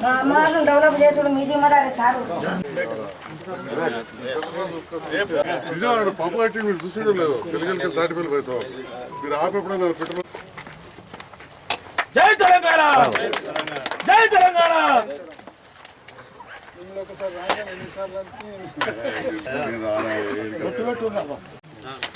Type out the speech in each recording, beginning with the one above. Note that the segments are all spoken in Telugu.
మా అమ్మగారు డెవలప్ చేసుడు మీ జిమ్మదారి సారు పంపు కట్టి మీరు చూసేదో లేదు. చెలికలకి దాటి వెళ్ళిపోతావు మీరు ఆపేప్పుడు పెట్రోల్ జై తెలంగాణ! జై తెలంగాణ! అసలు ఇది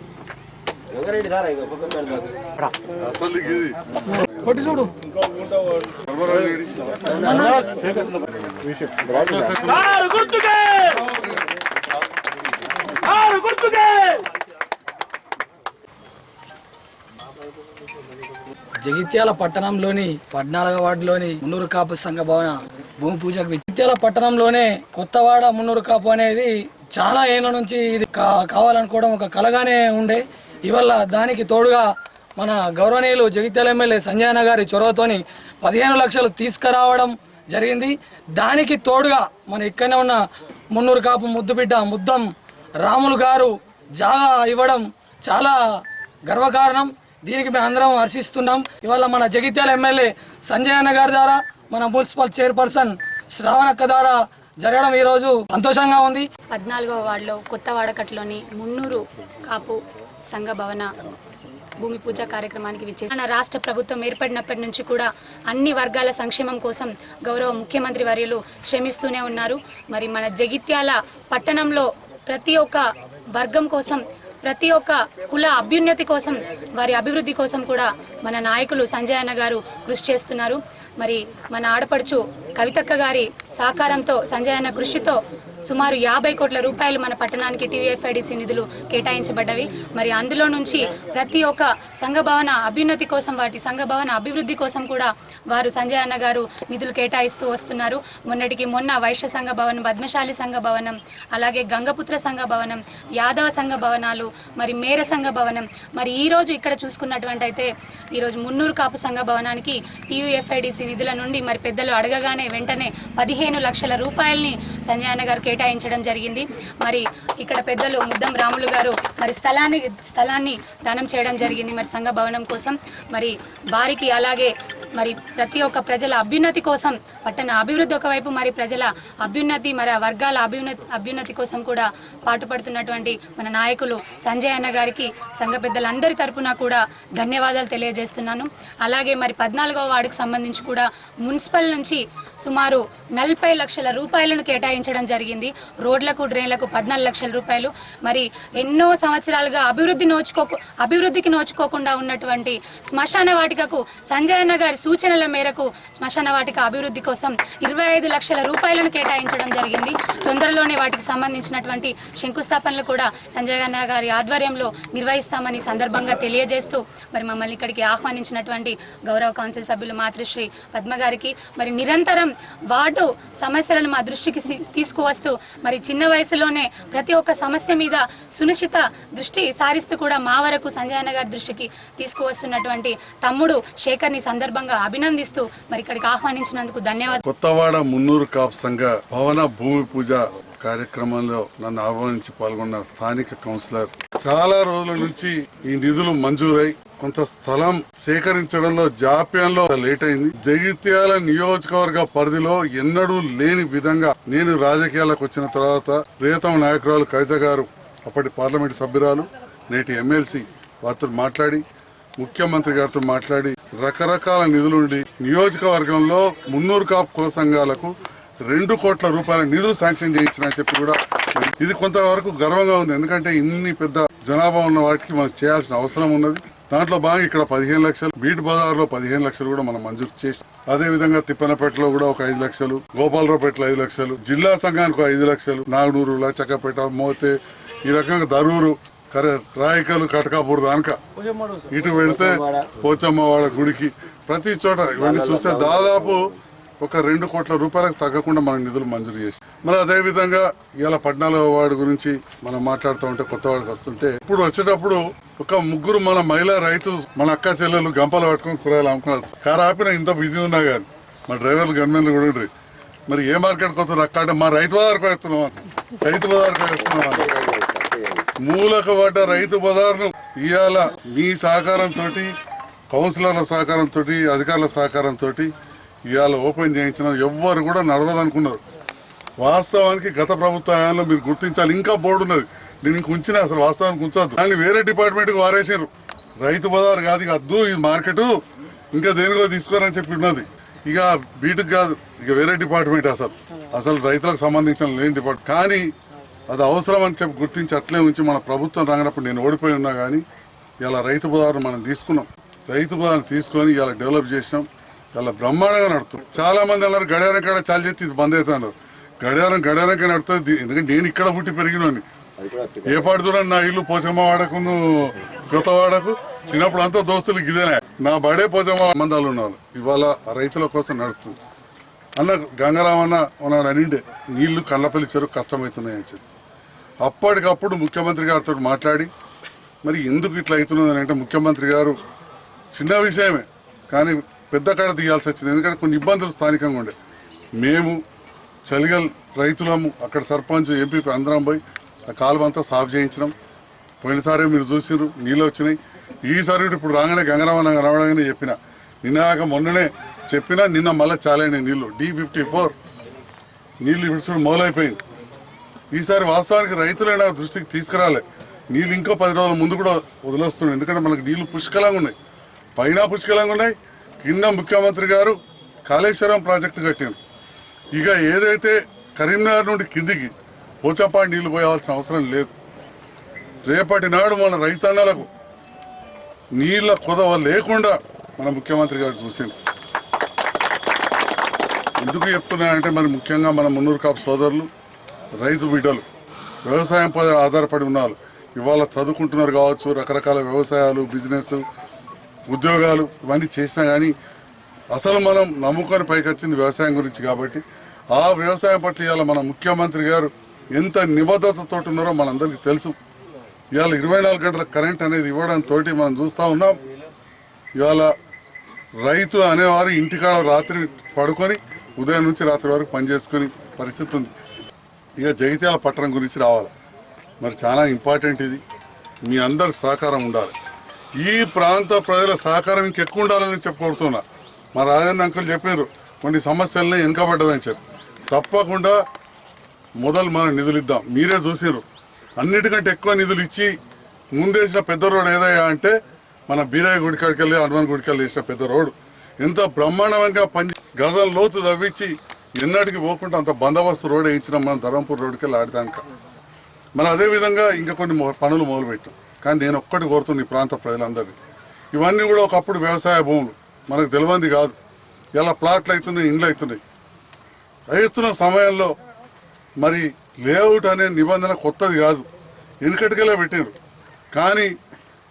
గుర్తుకే. జగిత్యాల పట్టణంలోని పద్నాలుగో వార్డులోని మున్నూరు కాపు సంఘ భవన భూమి పూజకు జగిత్యాల పట్టణంలోనే కొత్తవాడ మున్నూరు కాపు అనేది చాలా ఏళ్ళ నుంచి ఇది కావాలనుకోవడం ఒక కలగానే ఉండే. ఇవల్ల దానికి తోడుగా మన గౌరవనీయులు జగిత్యాల ఎమ్మెల్యే సంజయన గారి చొరవతోని పదిహేను లక్షలు తీసుకురావడం జరిగింది. దానికి తోడుగా మన ఇక్కడనే ఉన్న మున్నూరు కాపు ముద్దుబిడ్డ ముద్దం రాములు గారు జాగా ఇవ్వడం చాలా గర్వకారణం. దీనికి మేము అందరం హర్షిస్తున్నాం. ఇవాళ మన జగిత్యాల ఎమ్మెల్యే సంజయ్ అన్న గారి ద్వారా మన మున్సిపల్ చైర్పర్సన్ శ్రావణక్క ద్వారా జరగడం ఈరోజు సంతోషంగా ఉంది. పద్నాలుగవ వార్డులో కొత్త వాడకట్లోని మున్నూరు కాపు సంఘ భవన భూమి పూజ కార్యక్రమానికి విచ్చే మన రాష్ట్ర ప్రభుత్వం ఏర్పడినప్పటి నుంచి కూడా అన్ని వర్గాల సంక్షేమం కోసం గౌరవ ముఖ్యమంత్రి వర్యులు శ్రమిస్తూనే ఉన్నారు. మరి మన జగిత్యాల పట్టణంలో ప్రతి ఒక్క వర్గం కోసం ప్రతి ఒక్క కుల అభ్యున్నతి కోసం వారి అభివృద్ధి కోసం కూడా మన నాయకులు సంజయ్ అన్న గారు కృషి చేస్తున్నారు. మరి మన ఆడపడుచు కవితక్క గారి సహకారంతో సంజయ్ అన్న కృషితో సుమారు యాభై కోట్ల రూపాయలు మన పట్టణానికి టీవీఎఫ్ఐడిసి నిధులు కేటాయించబడ్డవి. మరి అందులో నుంచి ప్రతి ఒక్క సంఘభవన అభ్యున్నతి కోసం వాటి సంఘభవన అభివృద్ధి కోసం కూడా వారు సంజయ్ అన్న గారు నిధులు కేటాయిస్తూ వస్తున్నారు. మొన్నటికి మొన్న వైశ్య సంఘ భవనం పద్మశాలి సంఘ భవనం అలాగే గంగపుత్ర సంఘ భవనం యాదవ సంఘ భవనాలు మరి మేర సంఘ భవనం. మరి ఈ రోజు ఇక్కడ చూసుకున్నటువంటి అయితే ఈరోజు మున్నూరు కాపు సంఘ భవనానికి టీయూఎఫ్ఐడిసి నిధుల నుండి మరి పెద్దలు అడగగానే వెంటనే పదిహేను లక్షల రూపాయల్ని సంజయ్ అన్న గారు కేటాయించడం జరిగింది. మరి ఇక్కడ పెద్దలు ముద్దం రాములు గారు మరి స్థలాన్ని స్థలాన్ని దానం చేయడం జరిగింది. మరి సంఘ భవనం కోసం మరి వారికి అలాగే మరి ప్రతి ఒక్క ప్రజల అభ్యున్నతి కోసం పట్టణ అభివృద్ధి ఒకవైపు మరి ప్రజల అభ్యున్నతి మరి వర్గాల అభ్యున్నతి అభ్యున్నతి కోసం కూడా పాటుపడుతున్నటువంటి మన నాయకులు సంజయ్ అన్న గారికి సంఘ పెద్దలందరి తరపున కూడా ధన్యవాదాలు తెలియజేస్తున్నాను. అలాగే మరి పద్నాలుగవ వార్డుకు సంబంధించి కూడా మున్సిపల్ నుంచి సుమారు నలభై లక్షల రూపాయలను కేటాయించడం జరిగింది. రోడ్లకు డ్రైన్లకు పద్నాలుగు లక్షల రూపాయలు. మరి ఎన్నో సంవత్సరాలుగా అభివృద్ధి నోచుకోకు అభివృద్ధికి నోచుకోకుండా ఉన్నటువంటి శ్మశాన వాటికకు సంజయ్ అన్న గారి సూచనల మేరకు శ్మశాన వాటిక అభివృద్ధి కోసం ఇరవై ఐదు లక్షల రూపాయలను కేటాయించడం జరిగింది. తొందరలోనే వాటికి సంబంధించినటువంటి శంకుస్థాపనలు కూడా సంజయ్ అన్న గారి ఆధ్వర్యంలో నిర్వహిస్తామని సందర్భంగా తెలియజేస్తూ మరి మమ్మల్ని ఇక్కడికి ఆహ్వానించినటువంటి గౌరవ కౌన్సిల్ సభ్యులు మాతృశ్రీ పద్మ గారికి మరి నిరంతరం వార్డు సమస్యలను మా దృష్టికి తీసుకువస్తూ మరి చిన్న వయసులోనే ప్రతి ఒక్క సమస్య మీద సునిశ్చిత దృష్టి సారిస్తూ కూడా మా వరకు సంజయ్ అన్న గారి దృష్టికి తీసుకువస్తున్నటువంటి తమ్ముడు శేఖర్ని సందర్భంగా అభినందిస్తూ మరి ఇక్కడికి ఆహ్వానించినందుకు ధన్యవాదాలు. కొత్తవాడ మున్నూరు కాపు సంఘ భవన భూమి పూజ కార్యక్రమంలో నన్ను ఆహ్వానించి పాల్గొన్న స్థానిక కౌన్సిలర్. చాలా రోజుల నుంచి ఈ నిధులు మంజూరై కొంత స్థలం సేకరించడంలో జాప్యంలో లేట్ అయింది. జగిత్యాల నియోజకవర్గ పరిధిలో ఎన్నడూ లేని విధంగా నేను రాజకీయాలకు వచ్చిన తర్వాత ప్రియతమ నాయకురాలు కవిత గారు అప్పటి పార్లమెంట్ సభ్యురాలు నేటి ఎమ్మెల్సీ వారితో మాట్లాడి ముఖ్యమంత్రి గారితో మాట్లాడి రకరకాల నిధులుండి నియోజకవర్గంలో మున్నూరు కాపు కుల సంఘాలకు రెండు కోట్ల రూపాయల నిధులు శాంక్షన్ చేయించిన చెప్పి కూడా ఇది కొంతవరకు గర్వంగా ఉంది. ఎందుకంటే ఇన్ని పెద్ద జనాభా ఉన్న వాటికి మనం చేయాల్సిన అవసరం ఉన్నది. దాంట్లో బాగా ఇక్కడ పదిహేను లక్షలు బీట్ బజార్లో పదిహేను లక్షలు కూడా మనం మంజూరు చేసి అదే విధంగా తిప్పనపేటలో కూడా ఒక ఐదు లక్షలు గోపాలరావుపేటలో ఐదు లక్షలు జిల్లా సంఘానికి ఒక ఐదు లక్షలు నాగనూరు లచ్చక్కపేట మోతే ఈ రకంగా దరూరు రాయకలు కటకాపూర్ దానిక ఇటు వెళితే పోచమ్మవాడ గుడికి. ప్రతి చోట ఇవన్నీ చూస్తే దాదాపు ఒక రెండు కోట్ల రూపాయలకు తగ్గకుండా మనకు నిధులు మంజూరు చేసి. మరి అదే విధంగా ఇవాళ పద్నాలుగో వార్డు గురించి మనం మాట్లాడుతూ ఉంటే కొత్త వాడికి వస్తుంటే ఇప్పుడు వచ్చేటప్పుడు ఒక ముగ్గురు మన మహిళా రైతు మన అక్క చెల్లెలు గంపలు పట్టుకొని కూరగాయలు అమ్ముకున్నారు. కారు ఆపిన ఇంత బిజీ ఉన్నా కానీ మా డ్రైవర్లు గన్మెన్లు కూడా ఉండ్రి. మరి ఏ మార్కెట్కి వస్తున్నారు అక్క? అంటే మా రైతు బజార్కి వస్తున్నాం రైతు బజార్కి వస్తున్నాం మూలక పడ్డ రైతు బజార్ను ఇవాళ మీ సహకారంతో కౌన్సిలర్ల సహకారంతో అధికారుల సహకారంతో ఇవాళ ఓపెన్ చేయించిన ఎవ్వరు కూడా నడవదనుకున్నారు. వాస్తవానికి గత ప్రభుత్వ హయాంలో మీరు గుర్తించాలి. ఇంకా బోర్డు ఉన్నది. నేను ఇంక ఉంచిన అసలు వాస్తవానికి ఉంచద్దు. దాన్ని వేరే డిపార్ట్మెంట్కి వారేసారు రైతు బజార్ కాదు ఇక అద్దు ఇది మార్కెట్ ఇంకా దేనికో తీసుకోరని చెప్పి ఉన్నది. ఇక బీటుకు కాదు ఇక వేరే డిపార్ట్మెంట్ అసలు. అసలు రైతులకు సంబంధించిన లేని డిపార్ట్మెంట్ కానీ అది అవసరం అని చెప్పి గుర్తించి అట్లే ఉంచి మన ప్రభుత్వం రానప్పుడు నేను ఓడిపోయి ఉన్నా కానీ ఇలా రైతు బజార్ను మనం తీసుకున్నాం. రైతు బజార్ను తీసుకొని ఇలా డెవలప్ చేసినాం. ఇలా బ్రహ్మాండంగా నడుతుంది చాలా మంది అన్నారు గడియారం కాడ చాలు చేతి ఇది బంద్ అవుతున్నారు గడియారం గడియారంకే నడుతుంది ఎందుకంటే నేను ఇక్కడ పుట్టి పెరిగినోని ఏ పాటు దూరం నా ఇల్లు పోచమ్మ వాడకును కొత్త వాడకు? చిన్నప్పుడు అంతా దోస్తులు గిదేనే నా బడే పోచమ్మ మందాలు ఉన్నారు ఇవాళ రైతుల కోసం నడుస్తుంది. అన్న గంగారామన్న ఉన్నాడు అనిండే నీళ్ళు కళ్ళపల్లి చెరువు కష్టమవుతున్నాయని చెప్పి. అప్పటికప్పుడు ముఖ్యమంత్రి గారితో మాట్లాడి మరి ఎందుకు ఇట్లా అవుతున్నదని అంటే ముఖ్యమంత్రి గారు చిన్న విషయమే కానీ పెద్ద కాడ తీయాల్సి వచ్చింది. ఎందుకంటే కొన్ని ఇబ్బందులు స్థానికంగా ఉండే. మేము చలిగల్ రైతులము అక్కడ సర్పంచ్ ఎంపీ అందరం పోయి ఆ కాలువ అంతా సాఫ్ చేయించినాం. పోయినసారి మీరు చూసిర్రు నీళ్ళు వచ్చినాయి. ఈసారి కూడా ఇప్పుడు రాగానే గంగరామన్న రావడంగానే చెప్పిన. నిన్నాక మొన్ననే చెప్పినా నిన్న మళ్ళీ చాలైనాయి నీళ్ళు. డి ఫిఫ్టీ ఫోర్ నీళ్ళు ఇప్పుడు మొదలైపోయింది. ఈసారి వాస్తవానికి రైతులైన దృష్టికి తీసుకురాలే. నీళ్ళు ఇంకో పది రోజుల ముందు కూడా వదిలేస్తున్నాయి ఎందుకంటే మనకి నీళ్ళు పుష్కలంగా ఉన్నాయి. పైన పుష్కలంగా ఉన్నాయి. కింద ముఖ్యమంత్రి గారు కాళేశ్వరం ప్రాజెక్టు కట్టారు. ఇక ఏదైతే కరీంనగర్ నుండి కిందికి పోచపాటి నీళ్ళు పోయాల్సిన అవసరం లేదు. రేపటి నాడు మన రైతన్నలకు నీళ్ళ కొదవ లేకుండా మన ముఖ్యమంత్రి గారు చూసింది ఎందుకు చెప్తున్నానంటే మరి ముఖ్యంగా మన మున్నూరు కాపు సోదరులు రైతు బిడ్డలు వ్యవసాయం పై ఆధారపడి ఉన్నారు. ఇవాళ చదువుకుంటున్నారు కావచ్చు రకరకాల వ్యవసాయాలు బిజినెస్ ఉద్యోగాలు ఇవన్నీ చేసినా కానీ అసలు మనం నమ్ముకొని పైకి వచ్చింది వ్యవసాయం గురించి కాబట్టి ఆ వ్యవసాయం పట్ల ఇవాళ మన ముఖ్యమంత్రి గారు ఎంత నిబద్ధతతో ఉన్నారో మనందరికీ తెలుసు. ఇవాళ ఇరవై నాలుగు గంటల కరెంట్ అనేది ఇవ్వడంతో మనం చూస్తూ ఉన్నాం. ఇవాళ రైతు అనేవారు ఇంటికాడ రాత్రి పడుకొని ఉదయం నుంచి రాత్రి వరకు పనిచేసుకుని పరిస్థితి ఉంది. ఇక జగిత్యాల పట్టణం గురించి రావాలి? మరి చాలా ఇంపార్టెంట్ ఇది. మీ అందరి సహకారం ఉండాలి. ఈ ప్రాంత ప్రజల సహకారం ఇంకెక్కువ ఉండాలని చెప్పి కోరుతున్నా. మా రాజన్న అంకుల్ చెప్పారు కొన్ని సమస్యలని వెనుకబడ్డదని చెప్పి. తప్పకుండా మొదలు మనం నిధులు ఇద్దాం. మీరే చూసిర్రు. అన్నిటికంటే ఎక్కువ నిధులు ఇచ్చి ముందేసిన పెద్ద రోడ్ ఏదయ్యా అంటే మన బీరాయి గుడికాడికి వెళ్ళి హనుమాన్ గుడికెళ్ళి వేసిన పెద్ద రోడ్డు. ఎంత బ్రహ్మాండంగా పని గజం లోతు తవ్వించి ఎన్నటికి పోకుండా అంత బందోబస్తు రోడ్ వేయించినాం మనం ధర్మపూర్ రోడ్కి వెళ్ళి ఆడదానిక. మరి అదే విధంగా ఇంకా కొన్ని మొ- పనులు మొదలుపెట్టాం. కానీ నేను ఒక్కటి కోరుతున్న ఈ ప్రాంత ప్రజలందరినీ. ఇవన్నీ కూడా ఒకప్పుడు వ్యవసాయ భూములు. మనకు తెలియంది కాదు. ఇలా ప్లాట్లు అవుతున్నాయి ఇండ్లు అవుతున్నాయి వేస్తున్న సమయంలో మరి లేఅవుట్ అనే నిబంధన కొత్తది కాదు. వెనుకటికెళ్ళే పెట్టారు కానీ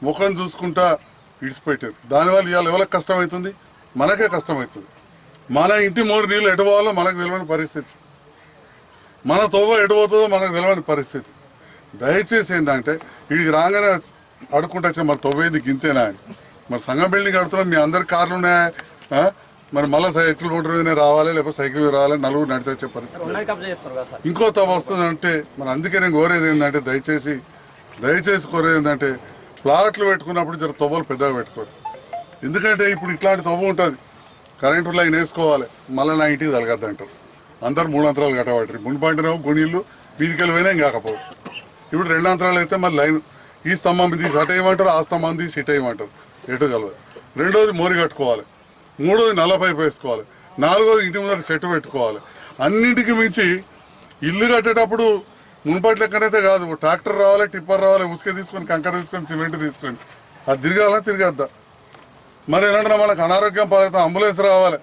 ముఖం చూసుకుంటా ఇడిచిపెట్టారు. దానివల్ల ఇవాళ ఎవరికి కష్టమవుతుంది? మనకే కష్టమవుతుంది. మన ఇంటి మూడు నీళ్ళు ఎటు పోవాలో మనకు తెలియని పరిస్థితి. మన తోవ ఎటు పోతుందో మనకు తెలియని పరిస్థితి. దయచేసి ఏంటంటే వీడికి రాగానే అడుక్కుంటా వచ్చి మరి తొవ్వేది గింతేనా? మరి సంఘం బిల్డింగ్ కడుతున్నాం మీ అందరి కార్లు ఉన్నాయా? మరి మళ్ళీ సైకిల్ మోటార్ మీదనే రావాలి లేకపోతే సైకిల్ మీద రావాలి నలుగురు నడిచి వచ్చే పరిస్థితి ఇంకో తవ వస్తుందంటే మరి అందుకే నేను కోరేది ఏంటంటే దయచేసి దయచేసి కోరేది ఏంటంటే ప్లాట్లు పెట్టుకున్నప్పుడు జర తవ్వలు పెద్దగా పెట్టుకోరు. ఎందుకంటే ఇప్పుడు ఇట్లాంటి తవ్వ ఉంటుంది. కరెంటు లైన్ వేసుకోవాలి. మళ్ళీ నా ఇంటికి తలగద్దు అంటారు. అందరు మూడు అంతరాలు కట్టబట్టి మునిపంటేనేమో గుణీళ్ళు వీధికెళ్ళి పోయినా ఇంకా కాకపోవు ఇప్పుడు రెండు అంతరాలు అయితే మళ్ళీ లైన్ ఈ స్తంభం తీసి అటు వేయమంటారు ఆ స్తంభం తీసి ఇటు వేయమంటారు. ఎటు కలవదు. రెండోది మోరి కట్టుకోవాలి. మూడోది నల్ల పైపు వేసుకోవాలి. నాలుగోది ఇంటి ముందర చెట్టు పెట్టుకోవాలి. అన్నింటికి మించి ఇల్లు కట్టేటప్పుడు మున్పటి లెక్కనైతే కాదు. ట్రాక్టర్ రావాలి టిప్పర్ రావాలి ఉసుక తీసుకొని కంకర తీసుకొని సిమెంట్ తీసుకొని. అది తిరగాలా తిరగద్దా? మరి ఏంటంటే మనకు అనారోగ్యం పాలైతే అంబులెన్స్ రావాలి.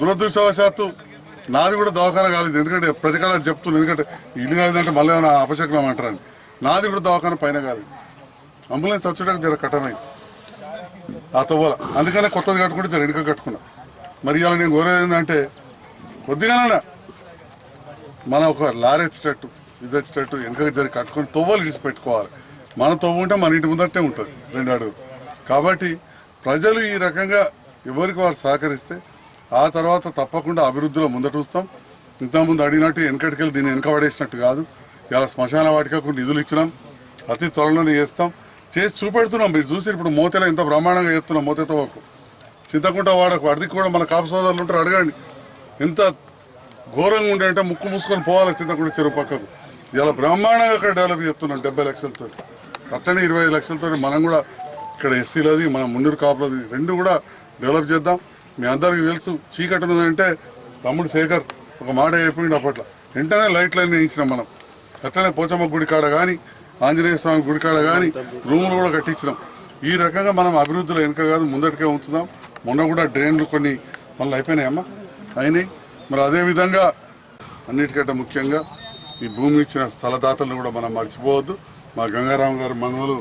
దురదృష్టవశాత్తు నాది కూడా దవాఖాన కాలేదు. ఎందుకంటే ప్రతి కాలం చెప్తున్నాను ఎందుకంటే ఇల్లు కాలేదంటే మళ్ళీ ఏమైనా అపశకునం అంటారని. నాది కూడా దవాఖాన పైన కాలేదు అంబులెన్స్ వచ్చేటప్పుడు జర కట్టమైంది ఆ తవ్వాల. అందుకనే కొత్తది కట్టుకుంటే జర వెనుక కట్టుకున్నా. మరి ఇవాళ నేను కోరేది ఏంటంటే కొద్దిగానే మన ఒక లారీ వచ్చేటట్టు ఇది వచ్చేటట్టు వెనక జరి కట్టుకొని తొవ్వలు ఇడిచి పెట్టుకోవాలి మన తొవ్వ ఉంటే మన ఇంటి ముందట్టే ఉంటుంది రెండు అడుగులు. కాబట్టి ప్రజలు ఈ రకంగా ఎవరికి వారు సహకరిస్తే ఆ తర్వాత తప్పకుండా అభివృద్ధిలో ముందటూస్తాం. ఇంతకుముందు అడిగినట్టు వెనకటికెళ్ళి దీన్ని వెనకబడేసినట్టు కాదు. ఇలా శ్మశాన వాటికకు నిధులు ఇచ్చినాం. అతి త్వరలోనే చేస్తాం. చేసి చూపెడుతున్నాం. మీరు చూసి ఇప్పుడు మోతేలో ఎంత బ్రహ్మాండంగా చేస్తున్నాం మోతేతో వరకు చింతకుంట వాడకు అడిగి కూడా మన కాపు సోదరులు ఉంటారు అడగండి. ఎంత ఘోరంగా ఉండే అంటే ముక్కు మూసుకొని పోవాలి చింతకుంట చెరువు పక్కకు. ఇలా బ్రహ్మాండంగా అక్కడ డెవలప్ చేస్తున్నాం డెబ్బై లక్షలతో అట్లనే ఇరవై ఐదు లక్షలతో మనం కూడా ఇక్కడ ఎస్సీలోది మన మున్నూరు కాపులది రెండు కూడా డెవలప్ చేద్దాం. మీ అందరికీ తెలుసు చీకటి ఉన్నదంటే తమ్ముడు శేఖర్ ఒక మాట చెప్పిండు అప్పట్లో. వెంటనే లైట్లన్నీ వేయించినాం మనం. అట్లనే పోచమ్మ గుడి కాడ కానీ ఆంజనేయ స్వామి గుడి కాడ కానీ రూములు కూడా కట్టించినాం. ఈ రకంగా మనం అభివృద్ధిలో వెనుక కాదు ముందటికే ఉంచుదాం. మొన్న కూడా డ్రైన్లు కొన్ని మళ్ళీ అయిపోయినాయమ్మా అయినాయి. మరి అదేవిధంగా అన్నిటికంటే ముఖ్యంగా ఈ భూమి ఇచ్చిన స్థలదాతలను కూడా మనం మర్చిపోవద్దు. మా గంగారాం గారు మనవలు